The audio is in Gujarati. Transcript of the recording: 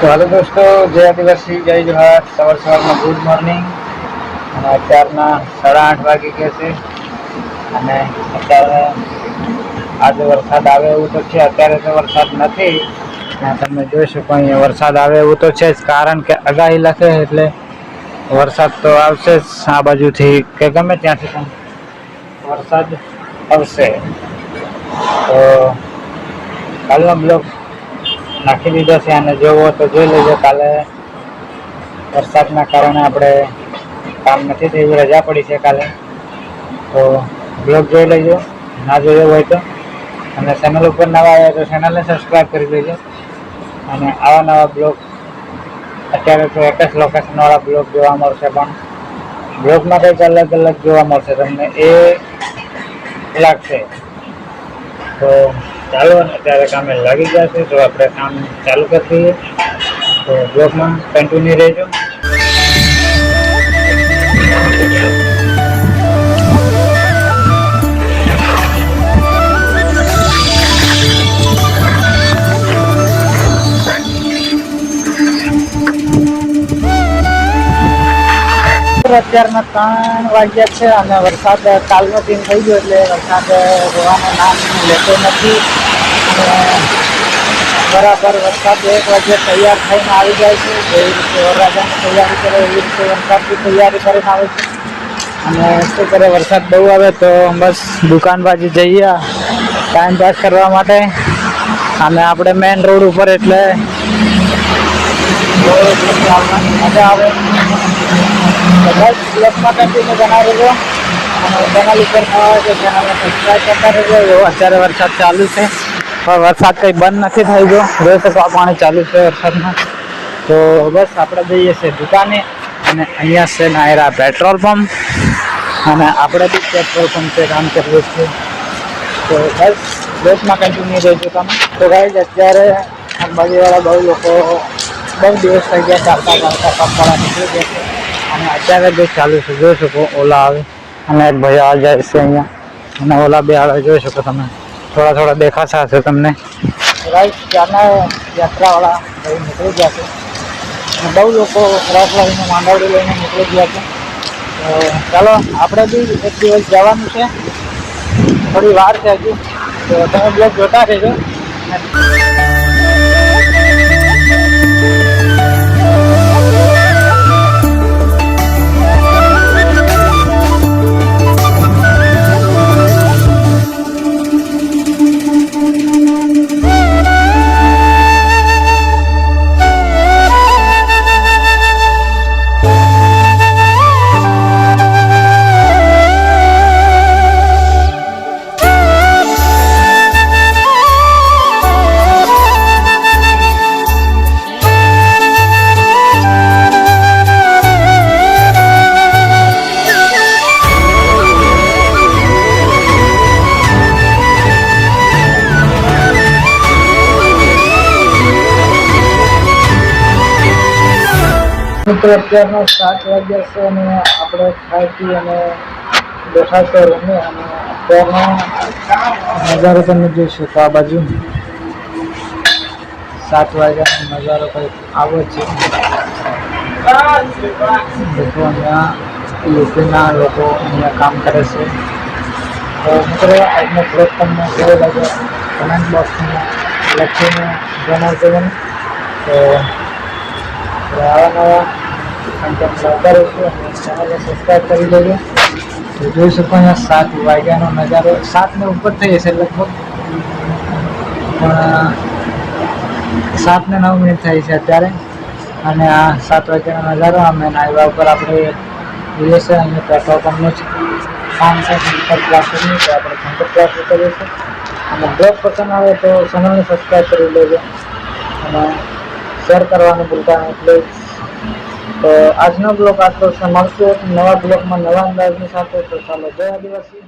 તો હાલો દોસ્તો, જય આદિવાસી, જય જોહાર સવાર સવારમાં ગુડ મોર્નિંગ. અને અત્યારના સાડા આઠ વાગી ગયા છે. અને અત્યારે આજે વરસાદ આવે એવું તો છે, અત્યારે તો વરસાદ નથી. તમે જોઈ શકો અહીંયા વરસાદ આવે એવું તો છે જ, કારણ કે આગાહી લખે એટલે વરસાદ તો આવશે જ આ બાજુથી. કે ગમે ત્યાંથી પણ વરસાદ આવશે. તો કાલનો બ્લોગ નાખી દીધો છે અને જોવો તો જોઈ લેજો કાલે વરસાદના કારણે આપણે કામ નથી થયું, રજા પડી છે કાલે. તો બ્લોગ જોઈ લેજો, ના જોયો હોય તો. અને ચેનલ ઉપર નવા આવ્યા તો ચેનલને સબસ્ક્રાઈબ કરી લેજો અને આવા નવા બ્લોગ અત્યારે તો એક જ લોકેશનવાળા બ્લોગ જોવા મળશે પણ બ્લોગમાં કંઈક અલગ અલગ જોવા મળશે તમને. એ લાગશે. તો ચાલો, અત્યારે કામે લાગી ગયા છે તો આપણે કામ ચાલુ કરી દઈએ, તો બ્લોગમાં કન્ટિન્યુ રહેજો. અત્યારના ત્રણ વાગ્યા છે અને વરસાદ કાલનો દિન થઈ ગયો એટલે વરસાદ રહેવાનું નામ લેતો નથી. અને બરાબર વરસાદ એક વાગે તૈયાર થઈને આવી જાય છે. જેવી રીતે વરરાજાની તૈયારી કરે એવી રીતે વરસાદની તૈયારી કરીને આવે છે. અને શું કરે વરસાદ બહુ આવે તો બસ દુકાન બાજુ જઈએ. ટાઈમ પાસ કરવા માટે. અને આપણે મેઇન રોડ ઉપર એટલે મજા આવે તો બસ બ્લોગમાં કન્ટિન્યુ બનાવી રહેજો અને ચેનલ ઉપર નવા હોય તો ચેનલને સબસ્ક્રાઈબ કરતા રહેજો એવો અત્યારે વરસાદ ચાલુ છે પણ વરસાદ કંઈ બંધ નથી થઈ ગયો જોઈ શકો આ પાણી ચાલુ છે વરસાદમાં તો બસ આપણે જઈએ છીએ દુકાને અને અહીંયા છે નાયરા પેટ્રોલ પંપ અને આપણે બી પેટ્રોલ પંપે કામ કરીએ છીએ તો બસ બ્લોગમાં કન્ટિન્યુ રહેજો તમે તો ગાઈઝ, અત્યારે બાજુવાળા બહુ લોકો બહુ દિવસ થઈ ગયા ચાલતા ચાલતા પગવાળા નીકળી ગયા છે અને અત્યારે બી ચાલુ છે, જોઈ શકો, ઓલા આવે. અને એક ભાઈ આ જાય છે અહીંયા. અને ઓલા બે આવે જોઈ શકો તમે. થોડા થોડા દેખાતા હશે તમને. રાઈટ, ત્યાંના યાત્રાવાળા ભાઈ નીકળી ગયા છે. બહુ લોકો રસ લઈને માંડવડી લઈને નીકળી ગયા છે. ચાલો, આપણે બી એક દિવસ જવાનું છે. થોડી વાર છે હજુ. તો તમે બ્લોગ જોતા રહેજો. મિત્રો અત્યારનો સાત વાગ્યા છે અને આપણે ખાઈ પી અને બેઠા છે રૂમે અને અત્યારનો નજારો તમે જોઈ શકો આ બાજુ સાત વાગ્યાનો નજારો કંઈક આવે છે. લોકો અહીંયા, યુપીના લોકો અહીંયા કામ કરે છે. તો મિત્રો, આજનો બ્લોગ તમને કેવો લાગ્યો? કમેન્ટ બોક્સમાં લખીને જણાવજો તો આવા નવા કન્ટેન્ટ લાવતા રહીશું અને ચેનલને સબસ્ક્રાઈબ કરી દેજો તો જોઈ શકો અહીંયા સાત વાગ્યાનો નજારો સાતને ઉપર થઈ જશે લગભગ પણ સાત ને નવ મિનિટ થઈ છે અત્યારે અને આ સાત વાગ્યાનો નજારો આ મેન હાઈવા ઉપર આપણે જોઈએ છે અહીંયા પેટ્રોલ પંપનું જ કામ છે શંકર ક્લાસીસનું તો આપણે શંકર ક્લાસ કરીએ છીએ અને બ્લોગ પસંદ આવે તો ચેનલને સબસ્ક્રાઈબ કરી લેજો અને શેર કરવાનું ભૂલતા નહીં પ્લીઝ તો આજનો બ્લોક આટલો છે. મળશું નવા બ્લોકમાં નવા અંદાજની સાથે. તો ચાલો, જય આદિવાસી